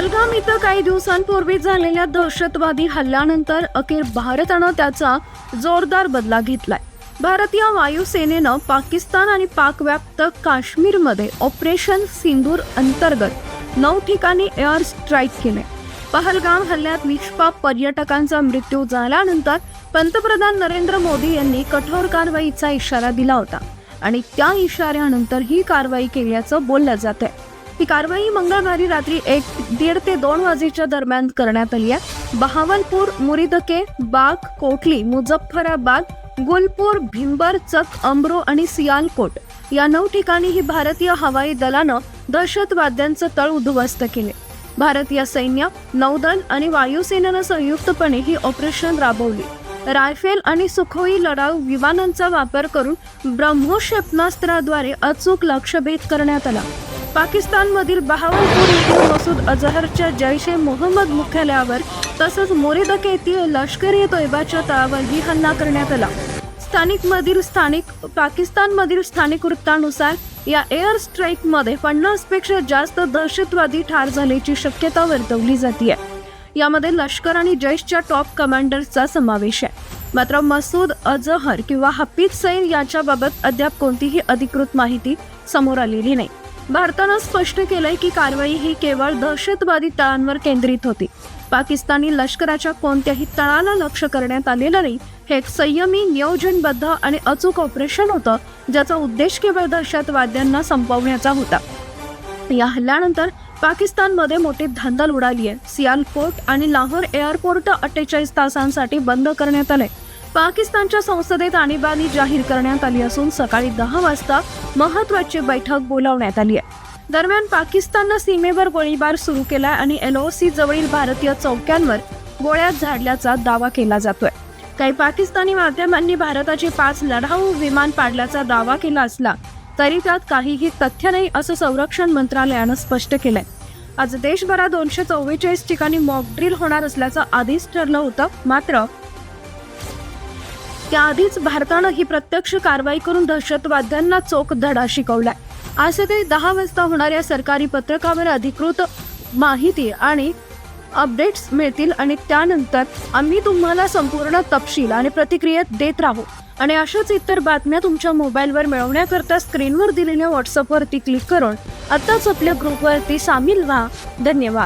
पहलगाम इथं काही दिवसांपूर्वी झालेल्या दहशतवादी हल्ल्यानंतर अखेर भारतानं त्याचा जोरदार बदला घेतलाय. भारतीय वायुसेनेनं पाकिस्तान आणि पाकव्याप्त काश्मीरमध्ये ऑपरेशन सिंदूर अंतर्गत नऊ ठिकाणी एअर स्ट्राईक केले पहलगाम हल्ल्यात निष्पाप पर्यटकांचा मृत्यू झाल्यानंतर पंतप्रधान नरेंद्र मोदी यांनी कठोर कारवाईचा इशारा दिला होता आणि त्या इशाऱ्यानंतर ही कारवाई केल्याचं बोललं जात आहे ही कारवाई मंगळवारी रात्री एक दीड ते दोन वाजेच्या दरम्यान करण्यात आली आहे. बहावलपूर मुरिदके बाग कोटली मुझफ्फराबाद गुलपूर भिंबर चक अमरो आणि सियालकोट या नऊ ठिकाणी ही भारतीय हवाई दलानं दहशतवाद्यांचं तळ उद्ध्वस्त केले. भारतीय सैन्य नौदल आणि वायुसेनेनं संयुक्तपणे ही ऑपरेशन राबवली. रायफेल आणि सुखोई लढाऊ विमानांचा वापर करून ब्रह्मोस क्षेपणास्त्राद्वारे अचूक लक्षभेद करण्यात आला. पाकिस्तानमधील बहावलपूर येथील मसूद अझहरच्या जैश ए मोहम्मद मुख्यालयावर तसंच मोरिदक येथील लष्कर ए तोयबाच्या तळावरही हल्ला करण्यात आला. स्थानिक मधील स्थानिक पाकिस्तानमधील स्थानिक वृत्तानुसार या एअर स्ट्राईकमध्ये पन्नासपेक्षा जास्त दहशतवादी ठार झाल्याची शक्यता वर्तवली जाते यामध्ये लष्कर आणि जैशच्या टॉप कमांडर्सचा समावेश आहे. मात्र मसूद अजहर किंवा हफीज सईद याच्याबाबत अद्याप कोणतीही अधिकृत माहिती समोर आलेली नाही. भारतानं स्पष्ट केलंय की कारवाई ही केवळ दहशतवादी तळांवर केंद्रित होती. पाकिस्तानी लष्कराच्या कोणत्याही तळाला लक्ष करण्यात आलेलं नाही. हे एक संयमी नियोजनबद्ध आणि अचूक ऑपरेशन होतं ज्याचा उद्देश केवळ दहशतवाद्यांना संपवण्याचा होता. या हल्ल्यानंतर पाकिस्तानमध्ये मोठी धांदल उडाली आहे. सियालकोट आणि लाहोर एअरपोर्ट अठ्ठेचाळीस तासांसाठी बंद करण्यात आले पाकिस्तानच्या संसदेत आणीबाणी जाहीर करण्यात आली असून सकाळी दहा वाजता महत्वाची बैठक बोलावण्यात आली आहे. दरम्यान पाकिस्ताननं सीमेवर गोळीबार सुरू केला आणि एलओसी जवळील भारतीय चौक्यांवर गोळ्या झाडल्याचा दावा केला जातोय. काही पाकिस्तानी माध्यमांनी भारताचे पाच लढाऊ विमान पाडल्याचा दावा केला असला तरी त्यात काहीही तथ्य नाही असं संरक्षण मंत्रालयानं स्पष्ट केलंय. आज देशभरात दोनशे चव्वेचाळीस ठिकाणी मॉकड्रिल होणार असल्याचं आधीच ठरलं होतं मात्र त्याआधीच भारतानं ही प्रत्यक्ष कारवाई करून दहशतवाद्यांना चोख धडा शिकवलाय. आज सकाळी दहा वाजता होणाऱ्या सरकारी पत्रकावर अधिकृत माहिती आणि अपडेट्स मिळतील आणि त्यानंतर आम्ही तुम्हाला संपूर्ण तपशील आणि प्रतिक्रियेत देत राहू. आणि अशाच इतर बातम्या तुमच्या मोबाईलवर मिळवण्याकरता स्क्रीनवर दिलेल्या व्हॉट्सअपवरती क्लिक करून आत्ताच आपल्या ग्रुपवरती सामील व्हा. धन्यवाद.